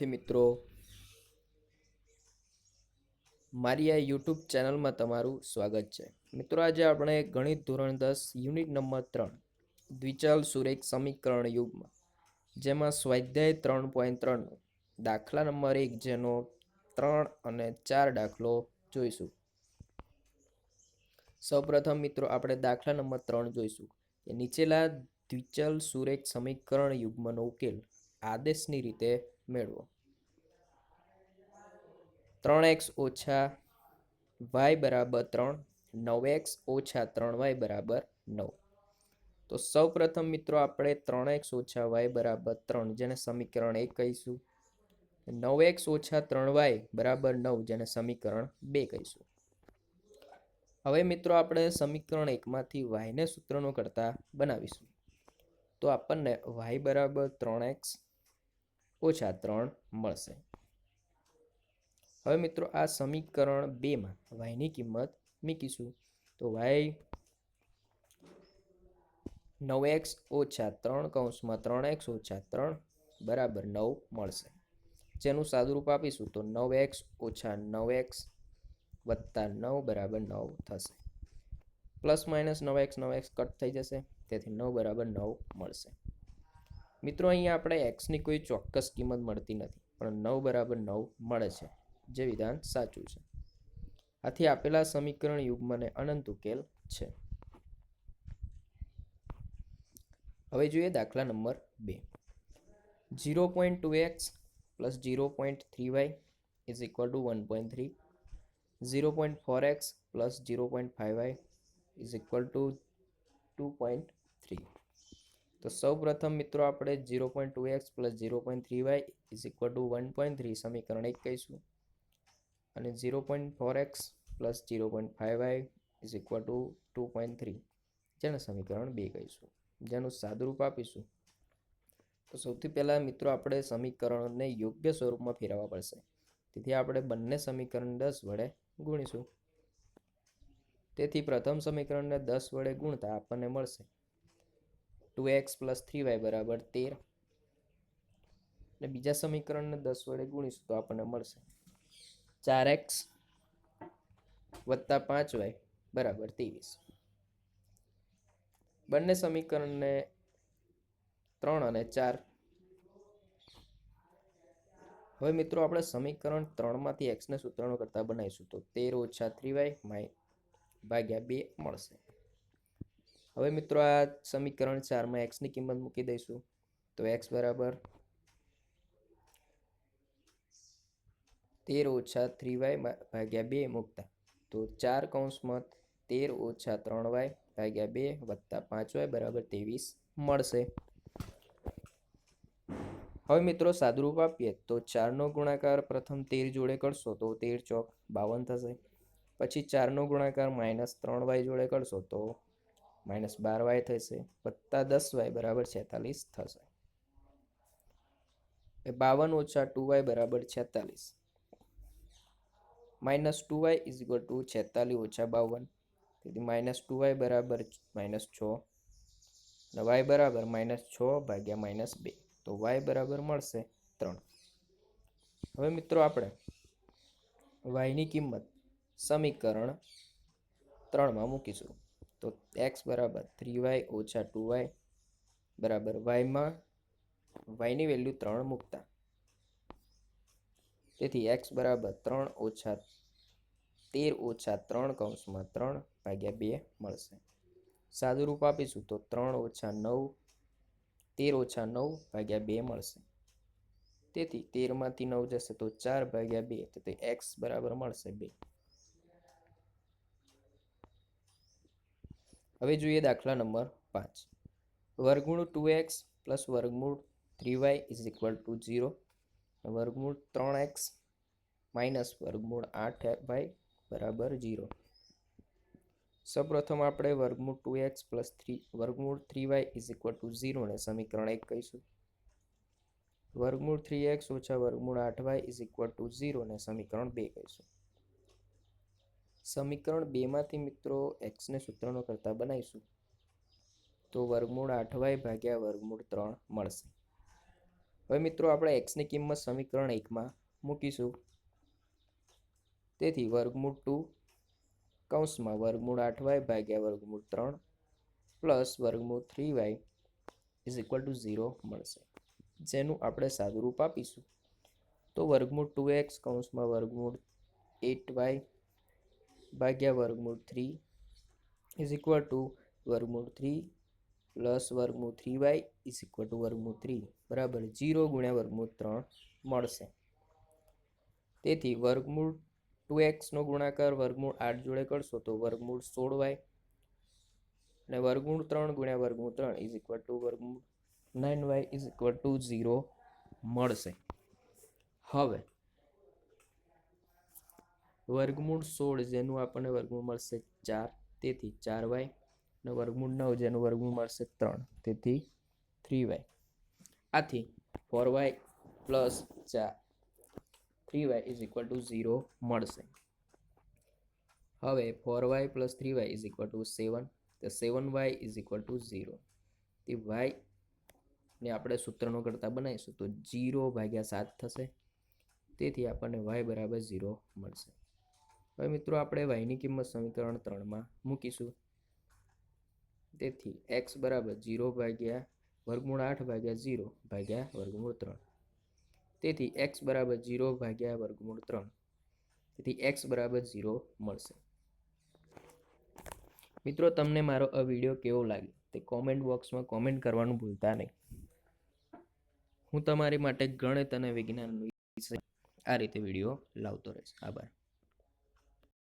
વિદ્યાર્થી મિત્રો, મારી આ યુટ્યુબ ચેનલમાં તમારું સ્વાગત છે. મિત્રો, આજે આપણે ગણિત ધોરણ દસ, યુનિટ નંબર ત્રણ, દ્વિચલ સુરેખ સમીકરણ યુગમાં, જેમાં સ્વાધ્યાય ત્રણ પોઈન્ટ ત્રણનો દાખલા નંબર એક જેનો ત્રણ અને ચાર દાખલો જોઈશું. સૌપ્રથમ મિત્રો, આપણે દાખલા નંબર ત્રણ જોઈશું. કે નીચેલા દ્વિચલ સુરેખ સમીકરણ યુગ્મનો ઉકેલ આદેશની રીતે મેળવો. ત્રણ એક્સ ઓછા વાય બરાબર ત્રણ, નવ એક્સ ઓછા ત્રણ વાય બરાબર નવ. તો સૌ પ્રથમ મિત્રો આપણે ત્રણ એક્સ ઓછા વાય બરાબર ત્રણ, જેને સમીકરણ એક કહીશું. નવ એક્સ ઓછા ત્રણ વાય બરાબર નવ, જેને સમીકરણ બે કહીશું. હવે મિત્રો આપણે સમીકરણ એકમાંથી વાયને સૂત્રનો કરતા બનાવીશું. તો આપણને વાય બરાબર ત્રણ એક્સ ઓછા ત્રણ મળશે. હવે મિત્રો આ સમીકરણ બેમાં વાયની કિંમત મૂકીશું. તો વાય નવ એક્સ ઓછા ત્રણ કૌંસમાં ત્રણ એક્સ ઓછા ત્રણ બરાબર નવ મળશે. જેનું સાદુરૂપ આપીશું તો નવ એક્સ ઓછા નવ એક્સ વત્તા નવ બરાબર નવ થશે. પ્લસ માઇનસ નવ એક્સ નવ એક્સ કટ થઈ જશે. તેથી નવ બરાબર નવ મળશે. મિત્રો, અહીંયા આપણે એક્સની કોઈ ચોક્કસ કિંમત મળતી નથી, પણ નવ બરાબર નવ મળે છે, જે વિધાન સાચું છે. આથી આપેલા સમીકરણ યુગ્મને અનંત ઉકેલ છે. હવે જોઈએ દાખલા નંબર બે. Zero point two x plus zero point three y is equal to one point three. Zero point four x plus zero point five y is equal to two point three. તો સૌ પ્રથમ મિત્રો આપણે zero point two x plus zero point three y is equal to one point three સમીકરણ એક કહીશું. અને zero point four x plus zero point five y is equal to two point three જેને સમીકરણ બે કહીશું. જેનું સાદુરૂપ આપીશું. તો સૌથી પહેલાં મિત્રો આપણે સમીકરણને યોગ્ય સ્વરૂપમાં ફેરવવા પડશે. તેથી આપણે બંને સમીકરણ દસ વડે ગુણીશું. તેથી પ્રથમ સમીકરણને દસ વડે ગુણતા આપણને મળશે. Two x plus three y બરાબર તેર. અને બીજા સમીકરણને દસ વડે ગુણીશું તો આપણને મળશે. ચાર એક્સ વત્તા પાંચ વાય બરાબર ત્રેવીસ. બંને સમીકરણને ત્રણ અને ચાર. હવે મિત્રો આપણે સમીકરણ ત્રણમાંથી એક્સને સૂત્રનો કરતા બનાવીશું તો તેર ઓછા થ્રી વાય માય ભાગ્યા બે મળશે. હવે મિત્રો આ સમીકરણ ચારમાં એક્સની કિંમત મૂકી દઈશું. તો એક્સ બરાબર તેર ઓછા થ્રી વાય ભાગ્યા બે મૂકતા. તો ચાર કૌંસમાં તેર ઓછા ત્રણ વાય ભાગ્યા બે વત્તા પાંચ વાય બરાબર ત્રેવીસ મળશે. હવે મિત્રો સાદુરૂપ આપીએ તો ચારનો ગુણાકાર પ્રથમ તેર જોડે કરશો તો તેર ચોક બાવન થશે. પછી ચારનો ગુણાકાર માઇનસ ત્રણ વાય જોડે કરશો તો માઇનસ બાર વાય થશે, વત્તા દસ વાય બરાબર છેતાલીસ થશે. એ બાવન ઓછા ટુ વાય બરાબર છેતાલીસ. Minus two y is equal to છેતાલીસ ઓછા બાવન. તેથી માઇનસ ટુ વાય બરાબર માઇનસ છ. અને વાય બરાબર માઇનસ છ ભાગ્યા માઇનસ બે. તો વાય બરાબર મળશે ત્રણ. હવે મિત્રો આપણે વાયની કિંમત સમીકરણ ત્રણમાં મૂકીશું. તો એક્સ બરાબર થ્રી વાય ઓછા ટુ વાય બરાબર વાયમાં વાયની વેલ્યુ ત્રણ મૂકતા. તેથી એક્સ બરાબર ત્રણ ઓછા તેર ઓછા ત્રણ કૌંસમાં ત્રણ ભાગ્યા બે મળશે. સાદુરૂપ આપીશું તો ત્રણ ઓછા નવ, તેર ઓછા નવ ભાગ્યા બે મળશે. તેથી તેરમાંથી નવ જશે તો ચાર ભાગ્યા બે, તો તે એક્સ બરાબર મળશે બે. હવે જોઈએ દાખલા નંબર પાંચ. વર્ગમૂળ ટુ એક્સ પ્લસ વર્ગમૂળ three y is equal to zero વર્ગમૂળ ત્રણ એક્સ માઇનસ વર્ગમૂળ આઠ વાય બરાબર ઝીરો સૌપ્રથમ આપણે વર્ગમૂળ ટુ એક્સ પ્લસ થ્રી વર્ગમૂળ three y is equal to ઝીરોને સમીકરણ એક કહીશું. વર્ગમૂળ થ્રી એક્સ ઓછા વર્ગમૂળ આઠ વાય ઇઝ ઇક્વલ ટુ ઝીરોને સમીકરણ બે કહીશું. સમીકરણ બેમાંથી મિત્રો એક્સને સૂત્રનો કરતા બનાવીશું. તો વર્ગમૂળ આઠવાય ભાગ્યા વર્ગમૂળ ત્રણ મળશે. હવે મિત્રો આપણે એક્સની કિંમત સમીકરણ એકમાં મૂકીશું. તેથી વર્ગમૂળ ટુ કૌંસમાં વર્ગમૂળ આઠવાય ભાગ્યા વર્ગમૂળ ત્રણ પ્લસ વર્ગમૂળ three y is equal to zero મળશે. જેનું આપણે સાદુરૂપ આપીશું. તો વર્ગમૂળ ટુ એક્સ કૌંસમાં વર્ગમૂળ એટ વાય ભાગ્યા વર્ગમૂળ થ્રી ઇઝ ઇક્વલ ટુ વર્ગમૂળ થ્રી પ્લસ વર્ગમૂળ three y is equal to વર્ગમૂળ થ્રી બરાબર. જીરો ગુણ્યા વર્ગમૂળ ત્રણ મળશે. તેથી વર્ગમૂળ ટુ એક્સનો ગુણાકાર વર્ગમૂળ આઠ જોડે કરશો તો વર્ગમૂળ સોળ વાય અને વર્ગમૂળ ત્રણ ગુણ્યા વર્ગમૂળ ત્રણ ઇઝ ઇક્વલ ટુ વર્ગમૂળ nine y is equal to zero મળશે. હવે વર્ગમૂળ સોળ જેનું આપણને વર્ગમૂળ મળશે ચાર, તેથી ચાર વાય અને વર્ગમૂળ નવ જેનું વર્ગમૂળ મળશે ત્રણ, તેથી થ્રી વાય. આથી ફોર વાય પ્લસ ચાર three y is equal to zero મળશે. હવે four y plus three y is equal to seven તો seven y is equal to zero તે વાય ને આપણે સૂત્રનો કરતાં બનાવીશું, તો જીરો ભાગ્યા સાત થશે, તેથી આપણને વાય બરાબર ઝીરો મળશે. હવે મિત્રો આપણે વાયની કિંમત સમીકરણ ત્રણમાં મૂકીશું. તેથી એક્સ બરાબર જીરો ભાગ્યા વર્ગમૂળ આઠ ભાગ્યા ઝીરો ભાગ્યા વર્ગમૂળ ત્રણ. તેથી એક્સ બરાબર જીરો ભાગ્યા વર્ગમૂળ ત્રણ. તેથી એક્સ બરાબર ઝીરો મળશે. મિત્રો, તમને મારો આ વીડિયો કેવો લાગ્યો? તે કોમેન્ટ બોક્સમાં કોમેન્ટ કરવાનું ભૂલતા નહીં. હું તમારી માટે ગણિત અને વિજ્ઞાન વિષય આ રીતે વીડિયો લાવતો રહીશ. આભાર.